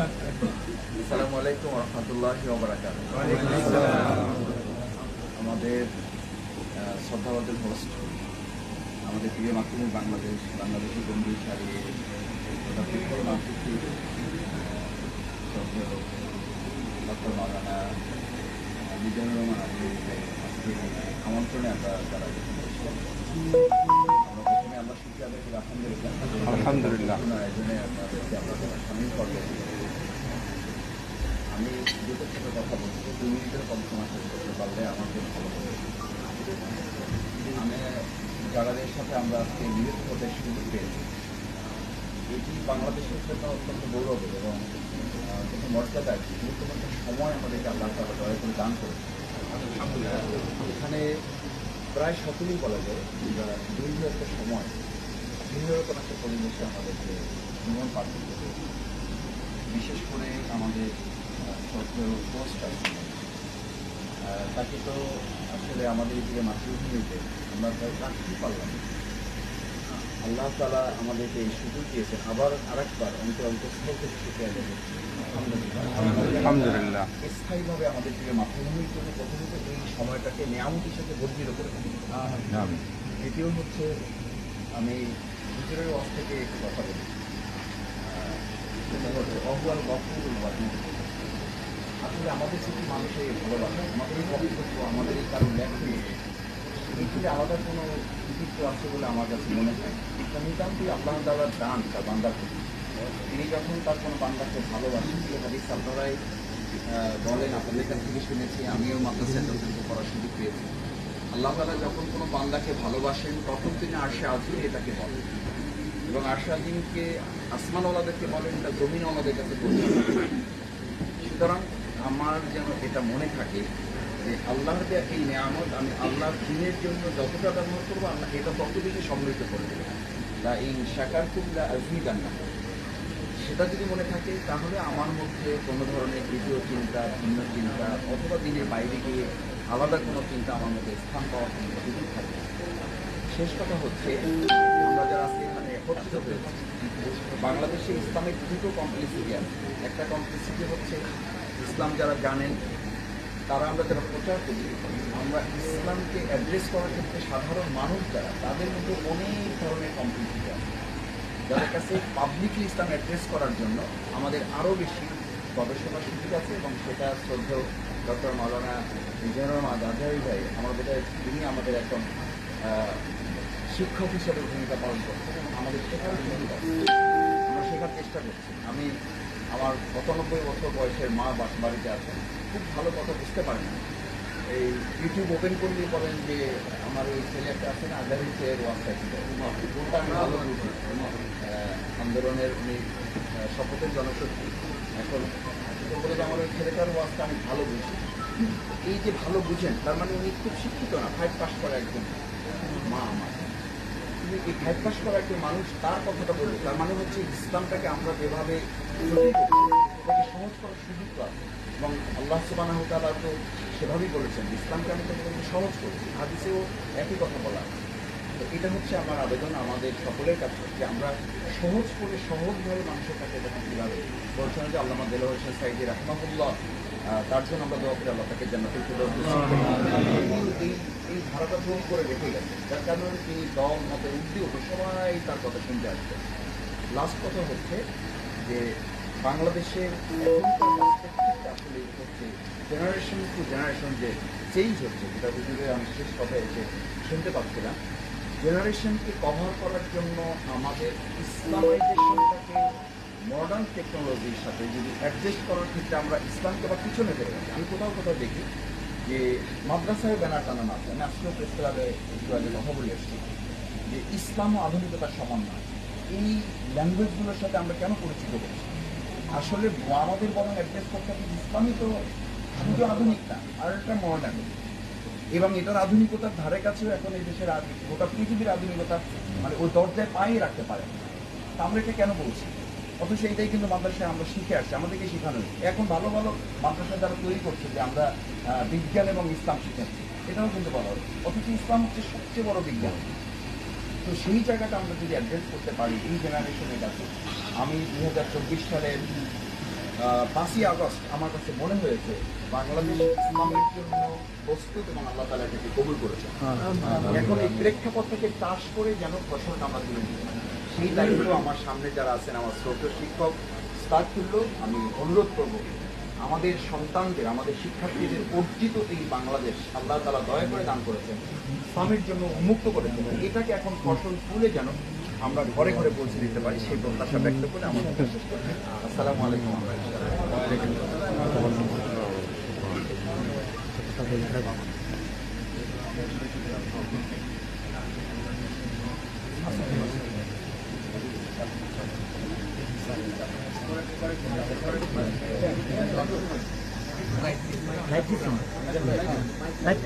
আসসালামু আলাইকুম রহমতুল্লাহ আমাদের শ্রদ্ধাবাদের হোস্ট আমাদের প্রিয় মাতৃভূমি বাংলাদেশ বাংলাদেশি বন্ধু সারিয়ে ডক্টর মাওলানা বিজয় রহমান আমন্ত্রণে আমরা আদায় আলহামদুলিল্লাহ আলহামদুলিল্লাহ। আপনার আয়োজনে আপনাদেরকে আমরা সামিল করব আমি দুটো ছোটো কথা বলছি দুই মিনিটের কম সময় শেষ করতে পারলে জন্য ভালো হবে। আমি যাদের সাথে আমরা আজকে মিলিত হতে সুযোগ পেয়েছি এটি বাংলাদেশের জন্য অত্যন্ত গৌরবের এবং কিন্তু মর্যাদার গুরুত্বপূর্ণ সময় আমাদেরকে আল্লাহ তালা দয়া করে দান করেছে এখানে প্রায় সকলেই বলা যায় দীর্ঘ একটা সময় ভিন্ন রকম একটা পরিবেশে আমাদেরকে জীবন পার করতে বিশেষ করে আমাদের শ্রদ্ধেয় পোস্ট আছে তাকে তো আসলে আমাদের এদিকে মাতৃভূমিতে আমরা রাখতেই পারলাম। আল্লাহ তালা আমাদেরকে এই সুযোগ দিয়েছেন আবার আরেকবার অন্তর অন্তঃস্থল থেকে শিখে যাবে আলহামদুলিল্লাহ। স্থায়ীভাবে আমাদের প্রিয় মাতৃভূমির জন্য প্রথমত এই সময়টাকে নিয়ামত হিসেবে বর্ধিত করে দ্বিতীয় হচ্ছে আমি হুজুরের ওয়াজ থেকে একটু কথা বলি হচ্ছে অহুয়াল গফুল আসলে আমাদের কিছু মানুষের ভালোবাসা, আমাদের এই বক্তব্য আমাদের এই কারণ লেখনী এইগুলি আলাদা কোনো কৃতিত্ব আছে বলে আমার কাছে মনে হয় এটা নিতান্তই আল্লাহ তালার দান তার বান্দার প্রতি তিনি যখন তার কোনো বান্দাকে ভালোবাসেন যে হাদিস আপনারাই বলেন, আপনাদের কাছ থেকে শুনেছি, আমিও মাদ্রাসায় যথেষ্ট পড়ার সুযোগ পেয়েছি। আল্লাহ তালা যখন কোনো বান্দাকে ভালোবাসেন, তখন তিনি আরশে আজিম এটাকে বলেন। এবং আরশে আজিমকে আসমানওয়ালাদেরকে বলেন, এটা জমিনওয়ালাদের কাছে বলেন। সুতরাং আমার যেন এটা মনে থাকে যে আল্লাহর যে এই নিয়ামত, আমি আল্লাহর দিনের জন্য যতটা ব্যবহার করব, আল্লাহ এটা তত বেশি সমৃদ্ধ করে দেবে। তা এই শাকার কুল্লা আজমি না সেটা যদি মনে থাকে, তাহলে আমার মধ্যে কোনো ধরনের দ্বিতীয় চিন্তা, ভিন্ন চিন্তা, অথবা দিনের বাইরে গিয়ে আলাদা কোনো চিন্তা আমার মধ্যে স্থান পাওয়ার কোনো সুযোগ থাকে শেষ কথা হচ্ছে, আমরা যারা আজকে এখানে একত্রিত হয়েছি, বাংলাদেশে ইসলামের দুটো কমপ্লিসিটি আছে। একটা কমপ্লিসিটি হচ্ছে ইসলাম যারা জানেন, তারা আমরা যারা প্রচার করি, আমরা ইসলামকে অ্যাড্রেস করার ক্ষেত্রে সাধারণ মানুষ যারা, তাদের মধ্যে অনেক ধরনের কমপ্লিসিটি আছে। যাদের কাছে পাবলিকলি ইসলাম অ্যাড্রেস করার জন্য আমাদের আরও বেশি গবেষণার সুযোগ আছে এবং সেটা শ্রদ্ধেয় ডক্টর মাওলানা মিজানুর আজহারি ভাই আমাদের তিনি আমাদের একজন শিক্ষক হিসেবে ভূমিকা পালন করছেন এবং আমাদের শেখার আছে আমরা শেখার চেষ্টা করছি। আমার সতানব্বই বছর বয়সের মা বাড়িতে আছেন খুব ভালো কথা বুঝতে পারেন না। এই ইউটিউব ওপেন করলে বলেন যে আমার ওই ছেলে একটা আছে না আজারি চেয়ের ওয়াজটা ছিল কোনটা ভালো আন্দোলনের উনি শপথের জনশক্তি। এখন বলে যে আমার ওই ছেলেটার ওয়াজটা আমি ভালো বুঝি। এই যে ভালো বুঝেন তার মানে উনি খুব শিক্ষিত না ফাইভ পাস করা একজন মা আমার। এই ফাইভ পাস করা একজন মানুষ তার কথাটা বলবে তার মানে হচ্ছে ইসলামটাকে আমরা যেভাবে তৈরি এটাকে সহজ করার সুযোগ এবং আল্লাহ সুবাহ তালা তো সেভাবেই বলেছেন, ইসলামকে আমি তোমাকে সহজ করছি। হাদিসেও একই কথা বলা তো এটা হচ্ছে আমার আবেদন, আমাদের সকলের কাছে যে আমরা সহজ করে সহজভাবে মানুষের কাছে এটা কীভাবে বলছেন যে আল্লাহ দেল হোসেন সাইদি রহমাহুল্লাহ তার জন্য আমরা দোয়া করি আল্লাহ তাকে জান্নাতুল ফিরদৌস এই ধারাটা ভ্রম করে রেখে গেছে। যার কারণে তিনি দল মতের উদ্যোগ সবাই তার কথা শুনতে আসবে লাস্ট কথা হচ্ছে যে বাংলাদেশের আসলে হচ্ছে জেনারেশন টু জেনারেশন যে চেঞ্জ হচ্ছে যেটা হুজুরে আমি শেষ কথা এসে শুনতে পাচ্ছিলাম। জেনারেশনকে কভার করার জন্য আমাদের ইসলামাইজেশনটাকে মডার্ন টেকনোলজির সাথে যদি অ্যাডজাস্ট করার ক্ষেত্রে আমরা ইসলামকে আবার পিছনে ফেলে গেছি আমি কোথাও কোথাও দেখি যে মাদ্রাসায় ব্যানার টানানো আছে আসলে প্রেস ক্লাবে কথা বলে এসেছি যে ইসলাম ও আধুনিকতার সমন্বয় এই ল্যাঙ্গুয়েজগুলোর সাথে আমরা কেন পরিচিত করছি আসলে আমাদের বরং অ্যাড্রেস করতে হবে ইসলামই তো শুধু আধুনিক না, আর একটা মডার্ন এবং এটার আধুনিকতার ধারে কাছেও এখন এই দেশের গোটা পৃথিবীর আধুনিকতা মানে ওই দরজায় পায়ে রাখতে পারে আমরা এটা কেন বলছি? অথচ এইটাই কিন্তু মাদ্রাসায় আমরা শিখে আসছি আমাদেরকে শেখানো। এখন ভালো ভালো মাদ্রাসা যারা তৈরি করছে যে আমরা বিজ্ঞান এবং ইসলাম শিখাচ্ছি এটাও কিন্তু বলা হয় অথচ ইসলাম হচ্ছে সবচেয়ে বড় বিজ্ঞান তো সেই জায়গাটা আমরা যদি অ্যাড্রেস করতে পারি এই জেনারেশনের কাছে আমি দু হাজার চব্বিশ সালের পাঁচই আগস্ট আমার কাছে মনে হয়েছে বাংলাদেশ ইসলামের জন্য প্রস্তুত এবং আল্লাহ তালা এটাকে কবুল করেছে এখন এই প্রেক্ষাপট থেকে চাষ করে যেন ফসলটা আমরা তুলে নিতে পারি। সেই দায়িত্ব আমার সামনে যারা আছেন, আমার শ্রদ্ধেয় শিক্ষক স্টার্ট করল আমি অনুরোধ করব, আমাদের সন্তানদের, আমাদের শিক্ষার্থীদের অর্জিত এই বাংলাদেশ আল্লাহ তালা দয়া করে দান করেছেন, স্বামীর জন্য উন্মুক্ত করেছেন এটাকে এখন ফসল তুলে যেন আমরা ঘরে ঘরে পৌঁছে দিতে পারি, সেই প্রত্যাশা ব্যক্ত করে শেষ আসসালামু আলাইকুম লাইভ লাইভ